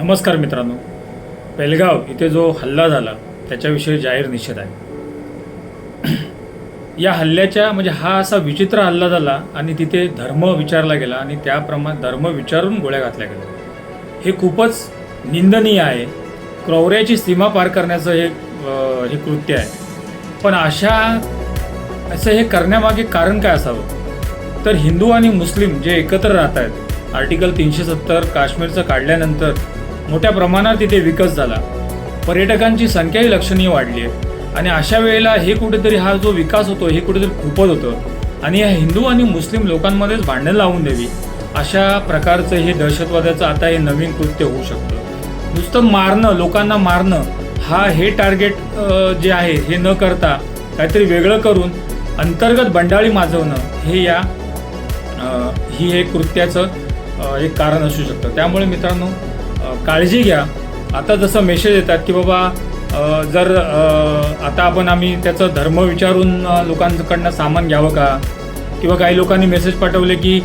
नमस्कार मित्रांनो. पेलगाव इथे जो हल्ला झाला त्याच्याविषयी जाहीर निषेध आहे. या हल्ल्याच्या म्हणजे हा असा विचित्र हल्ला झाला आणि तिथे धर्म विचारला गेला आणि त्याप्रमाणे धर्म विचारून गोळ्या घातल्या गेल्या. हे खूपच निंदनीय आहे. क्रौर्याची सीमा पार करण्याचं हे हे कृत्य आहे. पण अशा असं हे करण्यामागे कारण काय असावं? तर हिंदू आणि मुस्लिम जे एकत्र राहत आहेत आर्टिकल तीनशे सत्तर काश्मीरचं काढल्यानंतर मोठ्या प्रमाणात तिथे विकास झाला. पर्यटकांची संख्याही लक्षणीय वाढली आहे. आणि अशा वेळेला हे कुठेतरी हा जो विकास होतो हे कुठेतरी खूपच होतं. आणि या हिंदू आणि मुस्लिम लोकांमध्येच भांडण लावून द्यावी. अशा प्रकारचं हे दहशतवादाचं आता हे नवीन कृत्य होऊ शकतं. नुसतं मारणं लोकांना मारणं हा हे टार्गेट जे आहे हे न करता काहीतरी वेगळं करून अंतर्गत बंडाळी माजवणं हे या ही हे कृत्याचं एक कारण असू शकतं. त्यामुळे मित्रांनो काळजी घ्या. आता जसं मेसेज येतात की बाबा जर आता आपण आम्ही त्याचं धर्म विचारून लोकांकडनं सामान घ्यावं का? किंवा काही लोकांनी मेसेज पाठवले की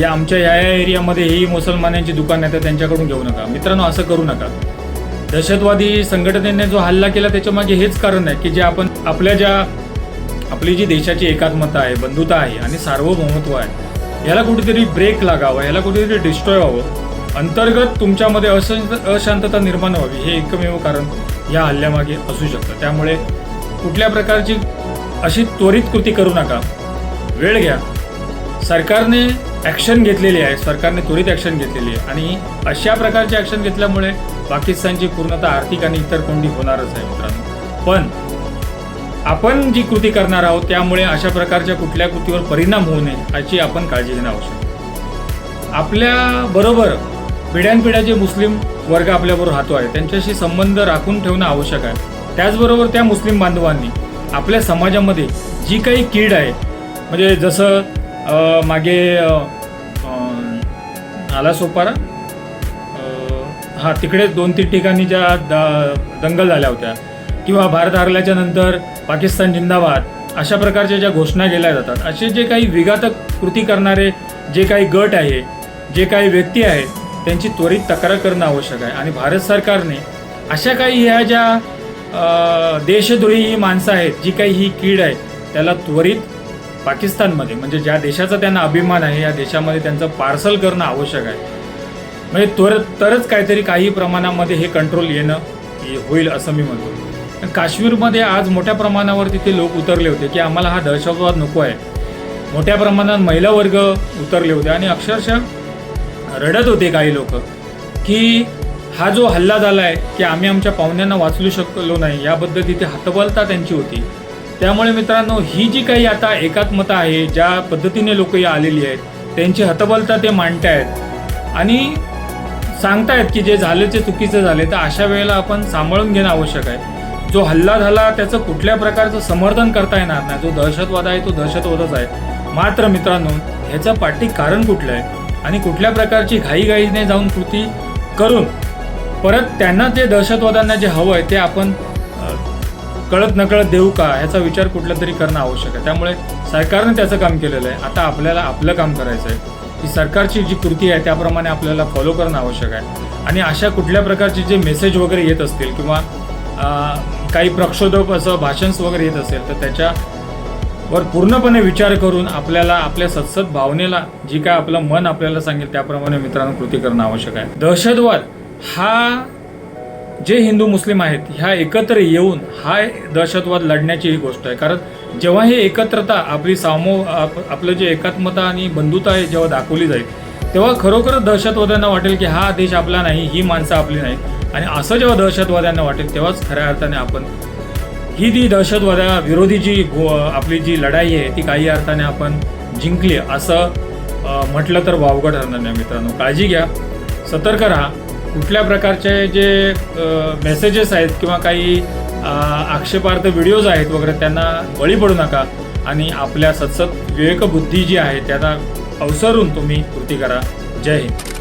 या आमच्या या या एरियामध्ये ही मुसलमानांची दुकान आहे तर त्यांच्याकडून घेऊ नका. मित्रांनो असं करू नका. दहशतवादी संघटनेने जो हल्ला केला त्याच्यामागे हेच कारण आहे की जे आपण आपल्या ज्या आपली जी देशाची एकात्मता आहे बंधुता आहे आणि सार्वभौमत्व आहे याला कुठेतरी ब्रेक लागावा याला कुठेतरी डिस्ट्रॉय व्हावं. अंतर्गत तुमच्यामध्ये अशांत अशांतता निर्माण व्हावी हे एकमेव कारण या हल्ल्यामागे असू शकतं. त्यामुळे कुठल्या प्रकारची अशी त्वरित कृती करू नका. वेळ घ्या. सरकारने ॲक्शन घेतलेली आहे. सरकारने त्वरित ॲक्शन घेतलेली आहे. आणि अशा प्रकारचे ॲक्शन घेतल्यामुळे पाकिस्तानची पूर्णतः आर्थिक आणि इतर कोंडी होणारच आहे मित्रांनो. पण आपण जी कृती करणार आहोत त्यामुळे अशा प्रकारच्या कुठल्या कृतीवर परिणाम होऊ नये याची आपण काळजी घेणं आवश्यक आहे. पिढ्यानपिढ्या जे मुस्लिम वर्ग आपल्याबरोबर राहतो आहे त्यांच्याशी संबंध राखून ठेवणं आवश्यक आहे. त्याचबरोबर त्या मुस्लिम बांधवांनी आपल्या समाजामध्ये जी काही कीड आहे म्हणजे जसं मागे आला सोपारा हा तिकडे दोन तीन ठिकाणी ज्या द- दंगल झाल्या होत्या किंवा भारत हरल्याच्या नंतर पाकिस्तान जिंदाबाद अशा प्रकारच्या ज्या घोषणा केल्या जातात असे जे काही विघातक कृती करणारे जे काही गट आहे जे काही व्यक्ती आहेत त्यांची त्वरित तक्रार करणं आवश्यक आहे. आणि भारत सरकारने अशा काही ह्या ज्या देशद्रोही ही माणसं आहेत जी काही ही कीड आहे त्याला त्वरित पाकिस्तानमध्ये म्हणजे ज्या देशाचा त्यांना अभिमान आहे या देशामध्ये त्यांचं पार्सल करणं आवश्यक आहे. म्हणजे त्वर तरच काहीतरी काही प्रमाणामध्ये हे कंट्रोल येणं होईल असं मी म्हणतो. पण काश्मीरमध्ये आज मोठ्या प्रमाणावर तिथे लोक उतरले होते की आम्हाला हा दहशतवाद नको आहे. मोठ्या प्रमाणात महिला वर्ग उतरले होते आणि अक्षरशः रडत होते काही लोक की हा जो हल्ला झाला आहे की आम्ही आमच्या पाहुण्यांना वाचलू शकलो नाही याबद्दल तिथे हतबलता त्यांची होती. त्यामुळे मित्रांनो ही जी काही आता एकात्मता आहे ज्या पद्धतीने लोक या आलेली आहेत त्यांची हतबलता ते मांडतायत. आणि सांगतायत की जे झालं ते चुकीचं झाले तर अशा वेळेला आपण सांभाळून घेणं आवश्यक आहे. जो हल्ला झाला त्याचं कुठल्या प्रकारचं समर्थन करता येणार नाही. जो दहशतवाद आहे तो दहशतवादच आहे. मात्र मित्रांनो ह्याचं पाठी कारण कुठलं आहे? आणि कुठल्या प्रकारची घाईघाईने जाऊन कृती करून परत त्यांना जे दहशतवाद्यांना जे हवं आहे ते आपण कळत नकळत देऊ का ह्याचा विचार कुठला तरी करणं आवश्यक आहे. त्यामुळे सरकारनं त्याचं काम केलेलं आहे. आता आपल्याला आपलं काम करायचं आहे. की सरकारची जी कृती आहे त्याप्रमाणे आपल्याला फॉलो करणं आवश्यक आहे. आणि अशा कुठल्या प्रकारचे जे मेसेज वगैरे येत असतील किंवा काही प्रक्षोभक असं भाषण्स वगैरे येत असेल तर त्याच्या वर पूर्णपणे विचार करून आपल्याला आपल्या सतसत भावनेला जी काय आपलं मन आपल्याला सांगेल त्याप्रमाणे मित्रांनो कृती करणं आवश्यक आहे. दहशतवाद हा जे हिंदू मुस्लिम आहेत ह्या एकत्र येऊन हा दहशतवाद लढण्याची ही गोष्ट आहे. कारण जेव्हा हे एकत्रता आपली सामो आप- आपलं जे एकात्मता आणि बंधुता आहे जेव्हा दाखवली जाईल तेव्हा खरोखर दहशतवाद्यांना वाटेल की हा देश आपला नाही ही माणसं आपली नाही आणि असं जेव्हा दहशतवाद्यांना वाटेल तेव्हाच खऱ्या अर्थाने आपण ही जी दहशतवादा विरोधी जी गो आपली जी लढाई आहे ती काही अर्थाने आपण जिंकली असं म्हटलं तर वावगं ठरणार नाही मित्रांनो. काळजी घ्या. सतर्क राहा. कुठल्या प्रकारचे जे मेसेजेस आहेत किंवा काही आक्षेपार्थ व्हिडिओज आहेत वगैरे त्यांना बळी पडू नका. आणि आपल्या सतसत विवेकबुद्धी जी आहे त्यांना अवसरून तुम्ही कृती करा. जय हिंद.